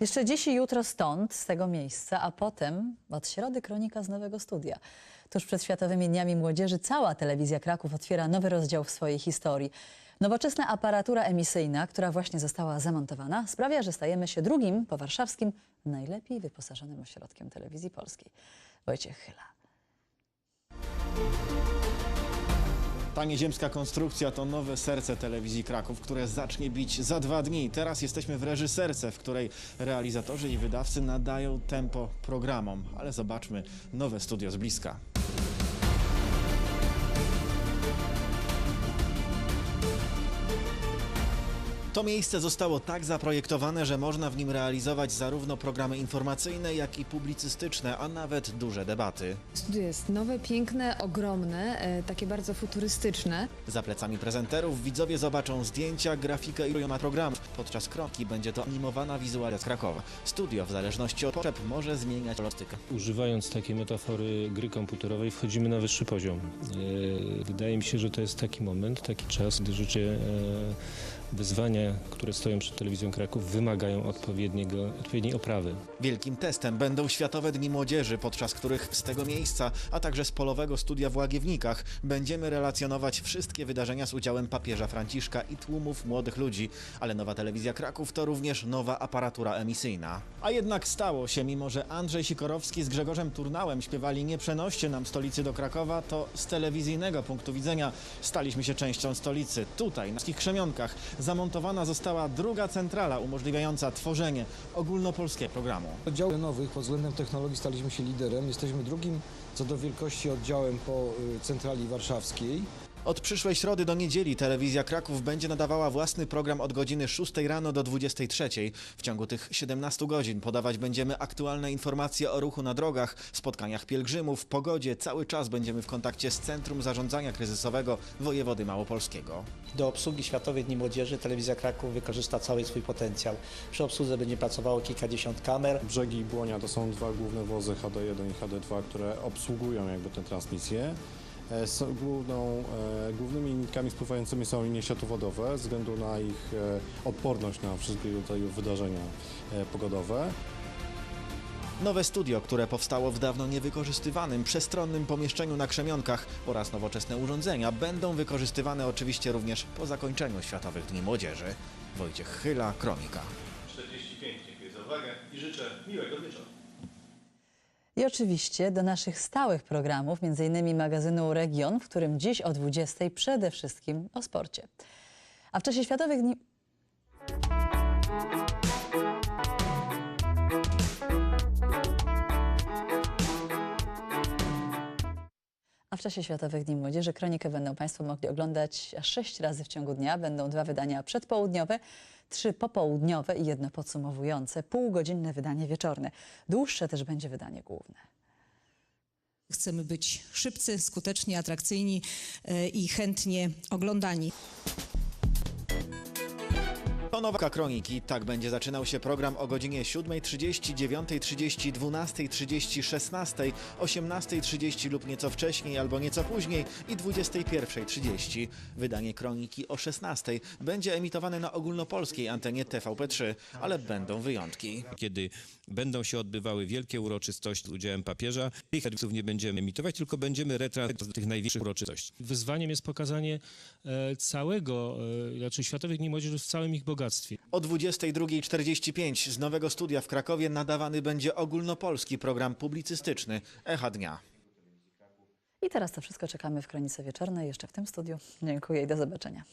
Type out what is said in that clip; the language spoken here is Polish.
Jeszcze dziś i jutro stąd, z tego miejsca, a potem od środy kronika z nowego studia. Tuż przed Światowymi Dniami Młodzieży cała telewizja Kraków otwiera nowy rozdział w swojej historii. Nowoczesna aparatura emisyjna, która właśnie została zamontowana, sprawia, że stajemy się drugim po warszawskim najlepiej wyposażonym ośrodkiem telewizji polskiej. Wojciech Chyla. Ta nieziemska konstrukcja to nowe serce telewizji Kraków, które zacznie bić za dwa dni. Teraz jesteśmy w reżyserce, w której realizatorzy i wydawcy nadają tempo programom. Ale zobaczmy nowe studio z bliska. To miejsce zostało tak zaprojektowane, że można w nim realizować zarówno programy informacyjne, jak i publicystyczne, a nawet duże debaty. Studio jest nowe, piękne, ogromne, e, takie bardzo futurystyczne. Za plecami prezenterów widzowie zobaczą zdjęcia, grafikę i na program. Podczas kroki będzie to animowana wizualia z Krakowa. Studio w zależności od potrzeb może zmieniać kolorystykę. Używając takiej metafory gry komputerowej, wchodzimy na wyższy poziom. E, Wydaje mi się, że to jest taki moment, taki czas, gdy życie e, wyzwania, które stoją przed telewizją Kraków, wymagają odpowiedniego, odpowiedniej oprawy. Wielkim testem będą Światowe Dni Młodzieży, podczas których z tego miejsca, a także z polowego studia w Łagiewnikach będziemy relacjonować wszystkie wydarzenia z udziałem papieża Franciszka i tłumów młodych ludzi. Ale nowa telewizja Kraków to również nowa aparatura emisyjna. A jednak stało się, mimo że Andrzej Sikorowski z Grzegorzem Turnałem śpiewali Nie przenoście nam stolicy do Krakowa, to z telewizyjnego punktu widzenia staliśmy się częścią stolicy. Tutaj, na Krzemionkach, zamontowana została druga centrala umożliwiająca tworzenie ogólnopolskiego programu. Oddziałów nowych pod względem technologii staliśmy się liderem. Jesteśmy drugim co do wielkości oddziałem po y, centrali warszawskiej. Od przyszłej środy do niedzieli telewizja Kraków będzie nadawała własny program od godziny 6 rano do 23. W ciągu tych 17 godzin podawać będziemy aktualne informacje o ruchu na drogach, spotkaniach pielgrzymów, pogodzie. Cały czas będziemy w kontakcie z Centrum Zarządzania Kryzysowego Wojewody Małopolskiego. Do obsługi Światowych Dni Młodzieży Telewizja Kraków wykorzysta cały swój potencjał. Przy obsłudze będzie pracowało kilkadziesiąt kamer. Brzegi i Błonia to są dwa główne wozy HD1 i HD2, które obsługują jakby tę transmisję. E, Są główną, e, głównymi nitkami spływającymi są linie światłowodowe ze względu na ich e, odporność na wszystkiego rodzaju wydarzenia pogodowe. Nowe studio, które powstało w dawno niewykorzystywanym, przestronnym pomieszczeniu na Krzemionkach oraz nowoczesne urządzenia będą wykorzystywane oczywiście również po zakończeniu Światowych Dni Młodzieży. Wojciech Chyla, Kronika. 45. Dziękuję za uwagę i życzę miłego wieczoru. I oczywiście do naszych stałych programów, m.in. magazynu Region, w którym dziś o 20.00 przede wszystkim o sporcie. A w czasie Światowych Dni... w czasie Światowych Dni Młodzieży kronikę będą Państwo mogli oglądać sześć razy w ciągu dnia. Będą dwa wydania przedpołudniowe, trzy popołudniowe i jedno podsumowujące, półgodzinne wydanie wieczorne. Dłuższe też będzie wydanie główne. Chcemy być szybcy, skuteczni, atrakcyjni e, i chętnie oglądani. To nowa kroniki. Tak będzie zaczynał się program o godzinie 7.30, 9.30, 12.30, 16.00, 18.30 lub nieco wcześniej albo nieco później i 21.30. Wydanie kroniki o 16.00 będzie emitowane na ogólnopolskiej antenie TVP3, ale będą wyjątki. kiedy będą się odbywały wielkie uroczystości z udziałem papieża. Tych serwisów nie będziemy emitować, tylko będziemy retransmitować tych największych uroczystości. Wyzwaniem jest pokazanie e, całego, e, znaczy Światowych Dni Młodzieży w całym ich bogactwie. O 22.45 z nowego studia w Krakowie nadawany będzie ogólnopolski program publicystyczny Echa Dnia. I teraz to wszystko czekamy w Kronice Wieczornej, jeszcze w tym studiu. Dziękuję i do zobaczenia.